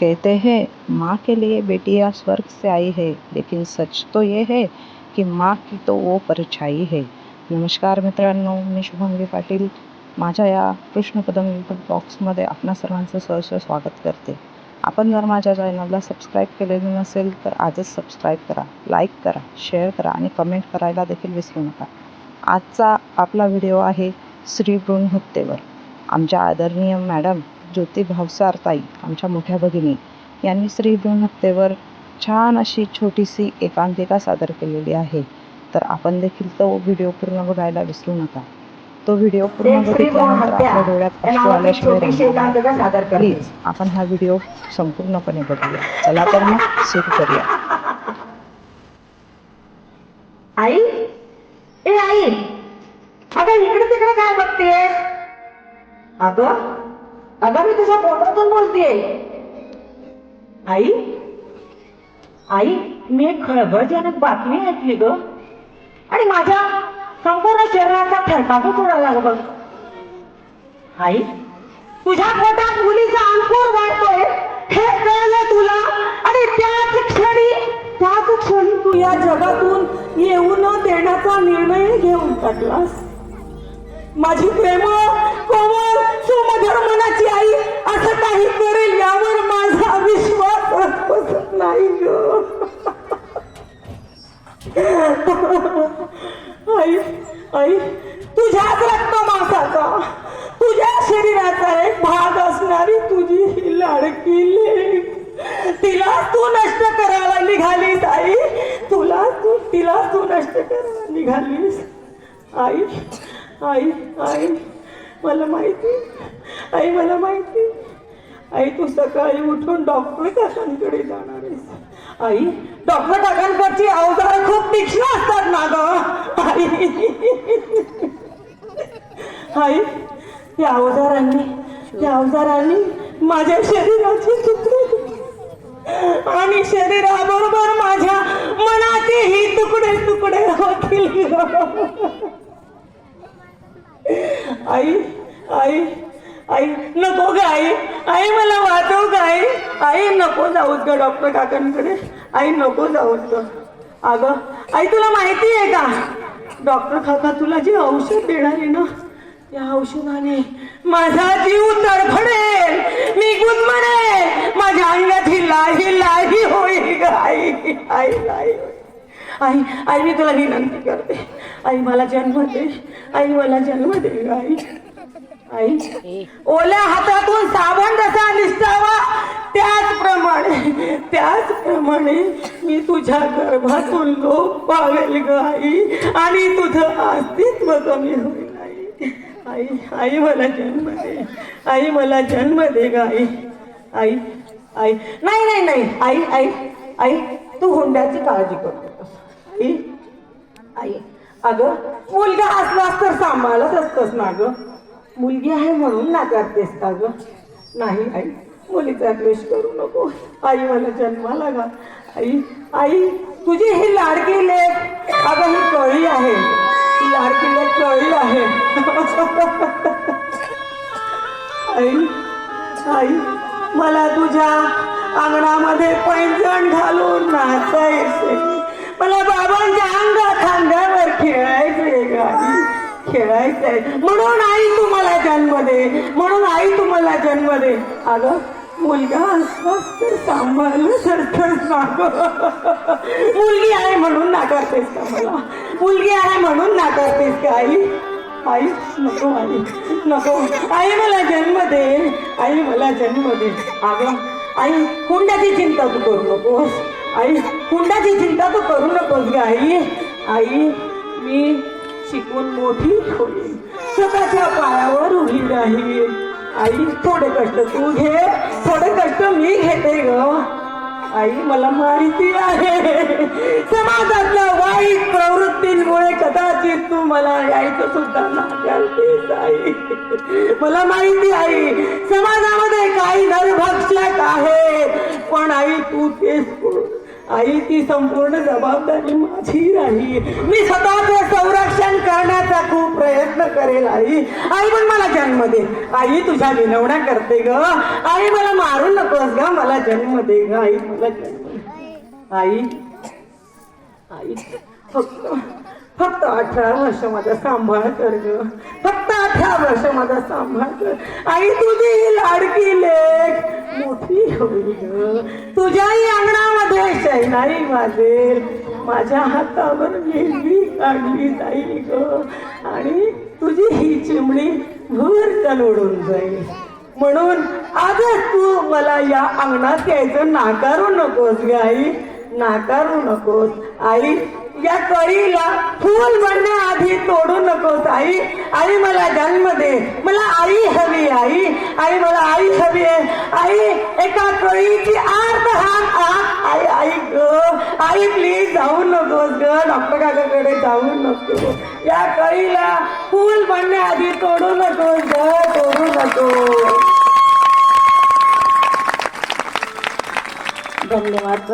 कहते हैं माँ के लिए बेटियाँ स्वर्ग से आई है लेकिन सच तो ये है की माँ की तो वो परछाई है। नमस्कार मित्रांनो मी शुभंगी पाटील माझ्या या कृष्णपदम यूट्यूब बॉक्समध्ये आपणा सर्वांचं सहर्ष स्वागत करते. आपण जर माझ्या चॅनलला सबस्क्राईब केलेलं नसेल तर आजच सबस्क्राईब करा लाईक करा शेअर करा आणि कमेंट करायला देखील विसरू नका. आजचा आपला व्हिडिओ आहे स्त्रीभ्रूण हत्येवर. आमच्या आदरणीय मॅडम ज्योती भावसार ताई आमच्या मोठ्या भगिनी यांनी स्त्री भ्रूण हत्येवर छान अशी छोटीशी एकांकिका सादर केलेली आहे. तर आपण देखील तो व्हिडिओ पूर्ण बघायला विसरू नका. तो व्हिडिओ पूर्ण बघितल्यानंतर आपल्या डोळ्यात अश्रू आल्याशिवाय. प्लीज आपण हा व्हिडिओ संपूर्णपणे बघूया. चला तर मग सुरू करूया. आई? ए आई! अगं इकडे तिकडे काय बघतेय अगं अगं मी तुझ्या पोटातून बोलतेय. आई? आई मी एक खळबळजनक बातमी ऐकली ग. आणि माझ्या संपूर्ण शरीराचा थरकापच उडाला ग बघ. आई तुझ्या पोटात मुलीचा अंकुर वाढतोय. हे कळलं तुला? आणि त्याच क्षणी त्याच क्षणी तू या जगातून येऊ न देण्याचा निर्णय घेऊन टाकलास. माझी प्रेम कोमल सोमधर्मनाची मनाची आई असं काही करेल यावर माझा विश्वास बसत नाही ग. आई आई तुझ्याच रक्तमासाचा तुझ्या शरीराचा एक भाग असणारी तुझी ही लाडकी लेक तिला तू नष्ट करायला निघालीस आई. तुला तू तिला तू नष्ट करायला निघालीस. आई आई आई. मला माहिती. आई मला माहिती. आई तू सकाळी उठून डॉक्टर काकांकडे जाणार आहेस. आई डॉक्टर काकांकडची अवजार खूप तीक्ष्ण असतात ना ग. आई. आई या अवजारांनी या अवजारांनी माझ्या शरीराचे तुकडे आणि शरीराबरोबर माझ्या मनाचेही तुकडे तुकडे होतील आई आई आई नको ग आई. आई मला वाचव ग आई. आई नको जाऊच ग डॉक्टर काकांकडे. आई नको जाऊच ग. अगं आई तुला माहिती आहे का? डॉक्टर काका तुला जे औषध देणार आहे ना त्या औषधाने माझा जीव तडफडेल. मी गुदमरेल माझ्या अंगात ही लाही लाही होईल ग आई. आई लाही आई आई मी तुला विनंती करते. आई मला जन्म दे. आई मला जन्म दे ग आई. ओल्या हातातून साबण जसा निष्ठावा त्याचप्रमाणे त्याचप्रमाणे मी तुझ्या गर्भातून लोक पावेल ग आई. आणि तुझं अस्तित्व कमी होईल आई. आई आई मला जन्म दे. आई मला जन्म दे ग आई. आई आई. नाही नाही नाही. आई आई आई तू हुंड्याची काळजी करतो आई आई. अगं मुलगा असलास तर सांभाळत असतस ना ग. मुलगी आहे म्हणून नाकारतेस का ग. नाही आई मुलीचा द्वेष करू नको. आई मला जन्माला गा आई आई तुझी ही लाडकी लेख. अगं ही कळी आहे. ही लाडकी लेख कळी आहे. आई आई मला तुझ्या अंगणामध्ये पैंजण घालून नाचायचे मला बाबांच्या अंगा खांद्यावर खेळायचे गाडी खेळायचंय. म्हणून आई तुम्हाला जन्म दे म्हणून आई तुम्हाला जन्म दे अगं मुलगा असलास तर सांभाळलं तर मुलगी आहे म्हणून नाकारतेस का मला? मुलगी आहे म्हणून नाकारतेस का आई? आई नको आई नको. आई मला जन्म दे आई मला जन्म दे अगं आई हुंड्याची चिंता तू करू नकोस. आई हुंड्याची चिंता तू करू नकोस ग आई. आई मी शिकून मोठी होईल. स्वतःच्या पायावर उभी राहील. आई थोडे कष्ट तू घे. थोडे कष्ट मी घेते ग. आई मला माहिती आहे. समाजातल्या वाईट प्रवृत्तींमुळे कदाचित तू मला यायचं सुद्धा नाकारतेस आई. मला माहिती आहे समाजामध्ये काही नरभक्षक आहेत. पण आई तू तेच आई ती संपूर्ण जबाबदारी माझी राही मी स्वतःच संरक्षण करण्याचा खूप प्रयत्न करेल आई. आई पण मला जन्म दे. आई तुझ्या विनवण्या करते ग. आई मला मारू नकोस ग. मला जन्म दे ग. आई मला जन्म आई आई फक्त फक्त अठरा वर्ष माझा सांभाळ कर ग. फक्त अठरा वर्ष माझा सांभाळ कर. आई तुझी लाडकी लेख मोठी होईल ग. तुझ्याही अंगणामध्ये शैनाई वाजेल माझ्या हातावर मेहंदी काढली जाईल ग. आणि तुझी ही चिमणी भरकन उडून जाईल. म्हणून आजच तू मला या अंगणात यायचं नाकारू नकोस ग आई. नाकारू नकोस. आई या कळीला फूल बनण्याआधी तोडू नकोस आई. आई मला जन्म दे. मला आई हवी आई. आई मला आई हवी आहे. आई एका कळीची आर्त हात आत आई आई आई प्लीज जाऊ नकोस ग. डॉक्टर काकाकडे जाऊ नको. या कळीला फूल बनण्याआधी तोडू नकोस ग. तोडू नको. धन्यवाद